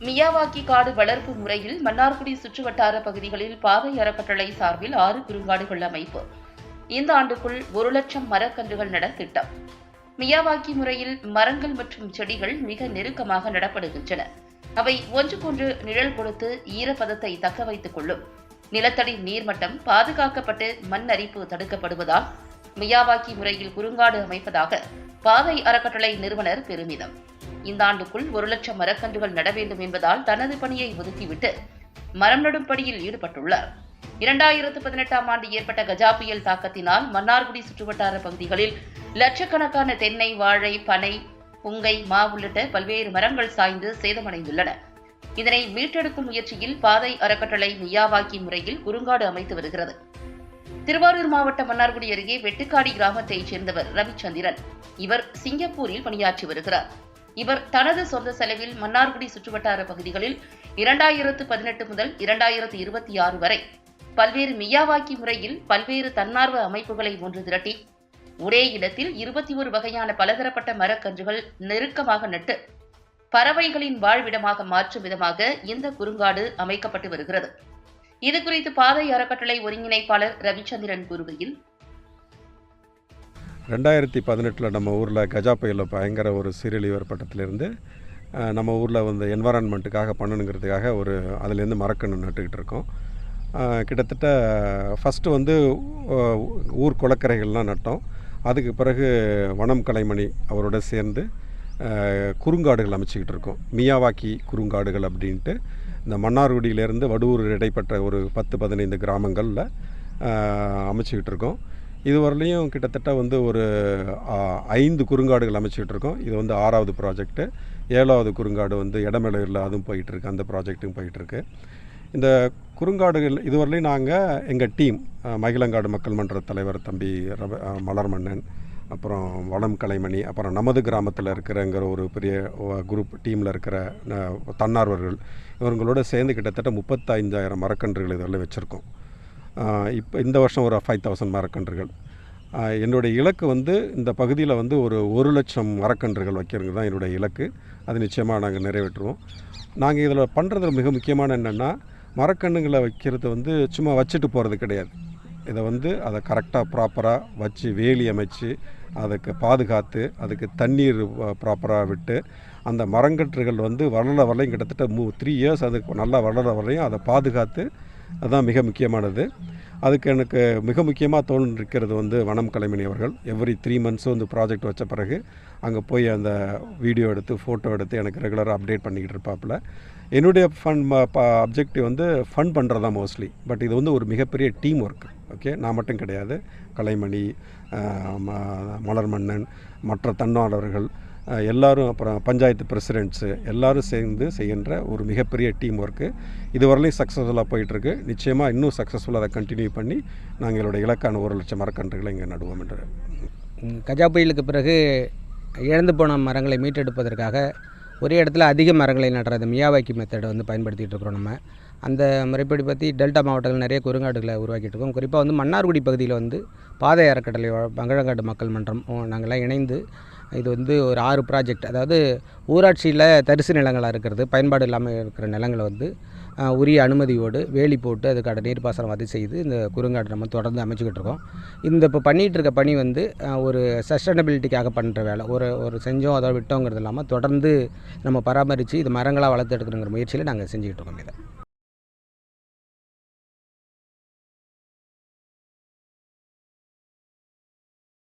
Miyawaki காடு வளர்ப்பு முறையில் மன்னார்குடி சுற்றுவட்டார பகுதிகளில் பாவை அறக்கட்டளை சார்பில் ஆறு குறுங்காடுகள் அமைப்பு. இந்த ஆண்டுக்குள் ஒரு லட்சம் மரக்கன்றுகள் நட திட்டம். மியாவாக்கி முறையில் மரங்கள் மற்றும் செடிகள் மிக நெருக்கமாக நடப்படுகின்றன. அவை ஒன்றுக்கொன்று நிழல் கொடுத்து ஈரப்பதத்தை தக்க வைத்துக் கொள்ளும். நிலத்தடி நீர்மட்டம் பாதுகாக்கப்பட்டு மண் அரிப்பு தடுக்கப்படுவதால் மியாவாக்கி முறையில் குறுங்காடு அமைப்பதாக பாவை அறக்கட்டளை நிறுவனர் பெருமிதம். இந்த ஆண்டுக்குள் ஒரு லட்சம் மரக்கன்றுகள் நட வேண்டும் என்பதால் தனது பணியை ஒதுக்கிவிட்டு மரம் நடும் பணியில் ஈடுபட்டுள்ளார். இரண்டாயிரத்து பதினெட்டாம் ஆண்டு ஏற்பட்ட கஜா புயல் தாக்கத்தினால் மன்னார்குடி சுற்றுவட்டார பகுதிகளில் லட்சக்கணக்கான தென்னை வாழை பனை புங்கை மா உள்ளிட்ட பல்வேறு மரங்கள் சாய்ந்து சேதமடைந்துள்ளன. இதனை மீட்டெடுக்கும் முயற்சியில் பாதை அறக்கட்டளை மியாவாக்கி முறையில் குறுங்காடு அமைத்து வருகிறது. திருவாரூர் மாவட்டம் மன்னார்குடி அருகே வெட்டுக்காடி கிராமத்தைச் சேர்ந்தவர் ரவிச்சந்திரன். இவர் சிங்கப்பூரில் பணியாற்றி வருகிறார். இவர் தனது சொந்த செலவில் மன்னார்குடி சுற்றுவட்டார பகுதிகளில் இரண்டாயிரத்து பதினெட்டு முதல் இரண்டாயிரத்து இருபத்தி ஆறு வரை பல்வேறு மியாவாக்கி முறையில் பல்வேறு தன்னார்வ அமைப்புகளை ஒன்று திரட்டி ஒரே இடத்தில் இருபத்தி ஒரு வகையான பலதரப்பட்ட மரக்கன்றுகள் நெருக்கமாக நட்டு பறவைகளின் வாழ்விடமாக மாற்றும் விதமாக இந்த குறுங்காடு அமைக்கப்பட்டு வருகிறது. இதுகுறித்து பாதை அறக்கட்டளை ஒருங்கிணைப்பாளர் ரவிச்சந்திரன் கூறுகையில் ரெண்டாயிரத்தி பதினெட்டில் நம்ம ஊரில் கஜா புயலில் பயங்கர ஒரு சீரழிவு ஏற்பட்டத்துலேருந்து நம்ம ஊரில் வந்து என்வரான்மெண்ட்டுக்காக பண்ணணுங்கிறதுக்காக ஒரு அதுலேருந்து மரக்கன்று நட்டுக்கிட்டு இருக்கோம். கிட்டத்தட்ட ஃபஸ்ட்டு வந்து ஊர் குளக்கரைகள்லாம் நட்டோம். அதுக்கு பிறகு வனம் கலைமணி அவரோட சேர்ந்து குறுங்காடுகள் அமைச்சிக்கிட்டு இருக்கோம். மியாவாக்கி குறுங்காடுகள் அப்படின்ட்டு இந்த மன்னார்குடியிலேருந்து வடூர் இடைப்பட்ட ஒரு பத்து பதினைந்து கிராமங்களில் அமைச்சிக்கிட்டு இருக்கோம். இதுவரையிலையும் கிட்டத்தட்ட வந்து ஒரு ஐந்து குறுங்காடுகள் அமைச்சிக்கிட்டு இருக்கோம் இது வந்து ஆறாவது ப்ராஜெக்ட்டு ஏழாவது குறுங்காடு வந்து இடமலையூரில் அதுவும் போயிட்டுருக்கு. அந்த ப்ராஜெக்ட்டும் போயிட்டுருக்கு. இந்த குறுங்காடுகள் இதுவரையிலையும் நாங்கள் எங்கள் டீம் மகிழங்காடு மக்கள் மன்ற தலைவர் தம்பி ரவ மலர்மன்னன் அப்புறம் வளம் கலைமணி அப்புறம் நமது கிராமத்தில் இருக்கிறங்கிற ஒரு பெரிய குரூப் டீமில் இருக்கிற தன்னார்வர்கள் இவங்களோட சேர்ந்து கிட்டத்தட்ட முப்பத்தைந்தாயிரம் மரக்கன்றுகள் இதெல்லாம் வச்சுருக்கோம். இப்போ இந்த வருஷம் ஒரு ஃபைவ் தௌசண்ட் மரக்கன்றுகள். என்னுடைய இலக்கு வந்து இந்த பகுதியில் வந்து ஒரு ஒரு லட்சம் மரக்கன்றுகள் வைக்கிறது தான் என்னுடைய இலக்கு. அது நிச்சயமாக நாங்கள் நிறைவேற்றுவோம். நாங்கள் இதில் பண்ணுறது மிக முக்கியமான என்னென்னா மரக்கன்றுகளை வைக்கிறது வந்து சும்மா வச்சுட்டு போகிறது கிடையாது. இதை வந்து அதை கரெக்டாக ப்ராப்பராக வச்சு வேலி அமைச்சு அதுக்கு பாதுகாத்து அதுக்கு தண்ணீர் ப்ராப்பராக விட்டு அந்த மரங்கற்றுகள் வந்து வளர வரையும் கிட்டத்தட்ட மூ த்ரீ இயர்ஸ் அதுக்கு நல்லா வளர வரையும் அதை பாதுகாத்து அதுதான் மிக முக்கியமானது. அதுக்கு எனக்கு மிக முக்கியமாக தோன்றிருக்கிறது வந்து வனம் கலைமணி அவர்கள். எவ்ரி த்ரீ மந்த்ஸும் இந்த ப்ராஜெக்ட் வச்ச பிறகு அங்கே போய் அந்த வீடியோ எடுத்து ஃபோட்டோ எடுத்து எனக்கு ரெகுலராக அப்டேட் பண்ணிக்கிட்டு இருப்பாப்புல. என்னுடைய ஃபன் அப்ஜெக்டிவ் வந்து ஃபன் பண்ணுறது தான் மோஸ்ட்லி பட் இது வந்து ஒரு மிகப்பெரிய டீம் ஒர்க் ஓகே நான் மட்டும் கிடையாது. கலைமணி மலர் மன்னன் மற்ற தன்னாளர்கள் எல்லாரும் அப்புறம் பஞ்சாயத்து பிரசிடெண்ட்ஸு எல்லாரும் சேர்ந்து செய்கின்ற ஒரு மிகப்பெரிய டீம் ஒர்க்கு இதுவரையிலும் சக்ஸஸ்ஃபுல்லாக போயிட்டுருக்கு. நிச்சயமாக இன்னும் சக்ஸஸ்ஃபுல்லாக அதை கண்டினியூ பண்ணி நாங்கள் எங்களுடைய இலக்கான ஒரு லட்சம் மரக்கன்றுகளை இங்கே நடுவோம் என்று. கஜா புயலுக்கு பிறகு இழந்து போன மரங்களை மீட்டெடுப்பதற்காக ஒரே இடத்துல அதிக மரங்களை நடுறது மியாவாக்கி மெத்தடை வந்து பயன்படுத்திகிட்டு இருக்கிறோம் நம்ம. அந்த முறைப்படி பற்றி டெல்டா மாவட்டத்தில் நிறைய குறுங்காடுகளை உருவாக்கிட்டு இருக்கோம் குறிப்பாக வந்து மன்னார்குடி பகுதியில் வந்து பாதை அறக்கட்டளை வ- பங்கழங்காடு மக்கள் மன்றம் நாங்கள்லாம் இணைந்து இது வந்து ஒரு ஆறு ப்ராஜெக்ட் அதாவது ஊராட்சியில் தரிசு நிலங்களாக இருக்கிறது பயன்பாடு இல்லாமல் இருக்கிற நிலங்களை வந்து உரிய அனுமதியோடு வேலி போட்டு அதுக்கான நீர்ப்பாசனம் வசதி செய்து இந்த குறுங்காடு நம்ம தொடர்ந்து அமைச்சுக்கிட்டு இருக்கோம் இந்த இப்போ பண்ணிகிட்டு இருக்க பணி வந்து ஒரு சஸ்டைனபிலிட்டிக்காக பண்ணுற வேலை. ஒரு ஒரு செஞ்சோம் அதை விட்டோங்கிறது இல்லாமல் தொடர்ந்து நம்ம பராமரித்து இது மரங்களாக வளர்த்து எடுக்கணுங்கிற முயற்சியில் நாங்கள் செஞ்சுக்கிட்டு இருக்கோம் இதை.